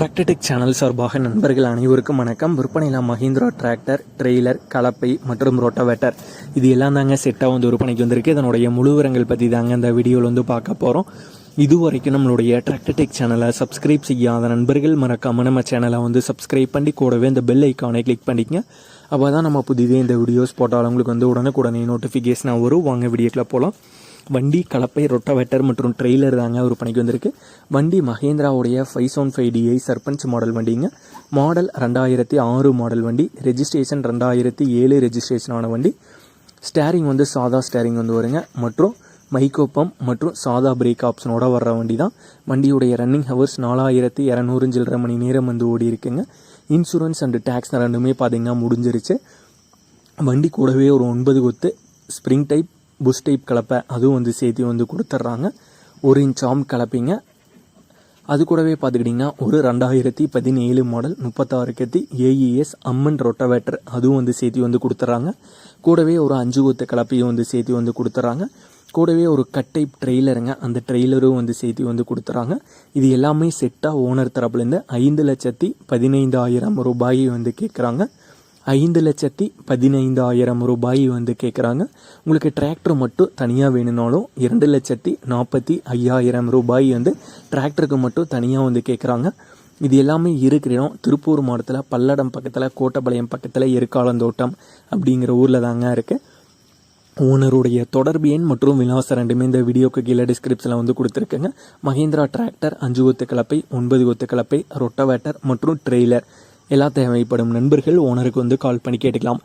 Tractor Tech channel சார்பாக நண்பர்கள் அனைவருக்கும் வணக்கம். விற்பனையில் மஹிந்திரா டிராக்டர் ட்ரெய்லர் கலப்பை மற்றும் ரோட்டோவேட்டர் இது எல்லாம் தாங்க செட்டாக வந்து விற்பனைக்கு வந்திருக்கு. இதனுடைய முழுவரங்கள் பற்றி தாங்க இந்த வீடியோவில் வந்து பார்க்க போகிறோம் இது வரைக்கும் நம்மளுடைய டிராக்டர்டெக் சேனலை சப்ஸ்கிரைப் செய்யாத நண்பர்கள் மறக்காமல் நம்ம சேனலை வந்து சப்ஸ்கிரைப் பண்ணி கூடவே இந்த பெல் ஐக்கானை கிளிக் பண்ணிக்கங்க. அப்போ தான் நம்ம புதிதே இந்த வீடியோஸ் போட்டாலும் உங்களுக்கு வந்து உடனுக்குடனே நோட்டிஃபிகேஷனாக வரும். வாங்க வீடியோக்கில் போகலாம் வண்டி கலப்பை ரொட்டவெட்டர் மற்றும் ட்ரெய்லர் தாங்க விற்பனைக்கு வந்திருக்கு. வண்டி மகேந்திராவுடைய five seven five DI Sarpanch model வண்டிங்க. மாடல் ரெண்டாயிரத்தி ஆறு மாடல் வண்டி. ரெஜிஸ்ட்ரேஷன் ரெண்டாயிரத்தி ஏழு ரெஜிஸ்ட்ரேஷன் ஆன வண்டி. ஸ்டேரிங் வந்து சாதா ஸ்டேரிங் வந்து வருங்க. மற்றும் மைக்கோப்பம் மற்றும் சாதா பிரேக் ஆப்ஷனோட வர்ற வண்டி தான் வண்டியுடைய ரன்னிங் ஹவர்ஸ் நாலாயிரத்தி இரநூறு சில்லரை மணி நேரம் வந்து ஓடி இருக்குங்க. இன்சூரன்ஸ் அண்டு டேக்ஸ் ரெண்டுமே பார்த்திங்கன்னா முடிஞ்சிருச்சு. வண்டி கூடவே ஒரு ஒன்பது கொத்து ஸ்ப்ரிங் டைப் புஷ் டைப் கலப்பை அதுவும் வந்து சேர்த்து வந்து கொடுத்துட்றாங்க ஒரு இன்ச் ஆம் கலப்பைங்க. அது கூடவே பார்த்துக்கிட்டிங்கன்னா ஒரு ரெண்டாயிரத்தி பதினேழு மாடல் முப்பத்தாறு கத்தி ஏஇஎஸ் அம்மன் ரொட்டவேட்டர் அதுவும் வந்து சேர்த்து வந்து கொடுத்துட்றாங்க கூடவே ஒரு அஞ்சு கொத்து கலப்பையும் வந்து சேர்த்து வந்து கொடுத்துட்றாங்க கூடவே ஒரு கட் டைப் ட்ரெய்லருங்க அந்த ட்ரெய்லரும் வந்து சேர்த்து வந்து கொடுத்துறாங்க இது எல்லாமே செட்டாக ஓனர் தரப்புலேருந்து ஐந்து லட்சத்தி பதினைந்தாயிரம் ரூபாயை வந்து கேட்குறாங்க ஐந்து லட்சத்தி பதினைந்தாயிரம் ரூபாய் வந்து கேட்குறாங்க உங்களுக்கு டிராக்டர் மட்டும் தனியாக வேணும்னாலும் இரண்டு லட்சத்தி நாற்பத்தி ஐயாயிரம் ரூபாய் வந்து டிராக்டருக்கு மட்டும் தனியாக வந்து கேட்குறாங்க இது எல்லாமே இருக்கிற இடம் திருப்பூர் மாவட்டத்தில் பல்லடம் பக்கத்தில் கோட்டப்பாளையம் பக்கத்தில் எருக்காலந்தோட்டம் அப்படிங்கிற ஊரில் தாங்க இருக்குது ஓனருடைய தொடர்பு எண் மற்றும் விலாசம் ரெண்டுமே இந்த வீடியோக்கு கீழே டிஸ்கிரிப்ஷனில் வந்து கொடுத்துருக்கேங்க. மஹேந்திரா டிராக்டர் அஞ்சு கொத்து கலப்பை ஒன்பது கொத்து கலப்பை ரொட்டவேட்டர் மற்றும் ட்ரெய்லர் எல்லா தேவைப்படும் நண்பர்கள் ஓனருக்கு வந்து கால் பண்ணி கேட்டுக்கலாம்.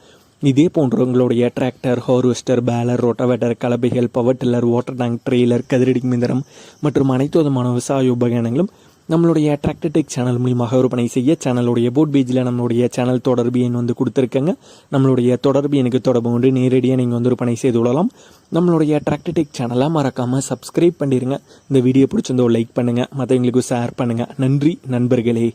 இதே போன்ற உங்களுடைய tractor harvester baler rotavator கலப்பைகள் power tiller water tank trailer கதிரடி மிந்திரம் மற்றும் அனைத்து விதமான விவசாய உபகரணங்களும் நம்மளுடைய டெக் சேனல் மூலியமாக விற்பனை செய்ய சேனலுடைய போட் பேஜில் நம்மளுடைய சேனல் தொடர்பு எண் வந்து கொடுத்துருக்கங்க. நம்மளுடைய தொடர்பு எனக்கு தொடர்பு கொண்டு நேரடியாக நீங்கள் வந்து விற்பனை செய்து கொள்ளலாம். நம்மளுடைய டெக் சேனலை மறக்காமல் சப்ஸ்கிரைப் பண்ணிடுங்க இந்த வீடியோ பிடிச்சிருந்தோ லைக் பண்ணுங்கள் மற்றவங்களுக்கு ஷேர் பண்ணுங்கள் நன்றி நண்பர்களே.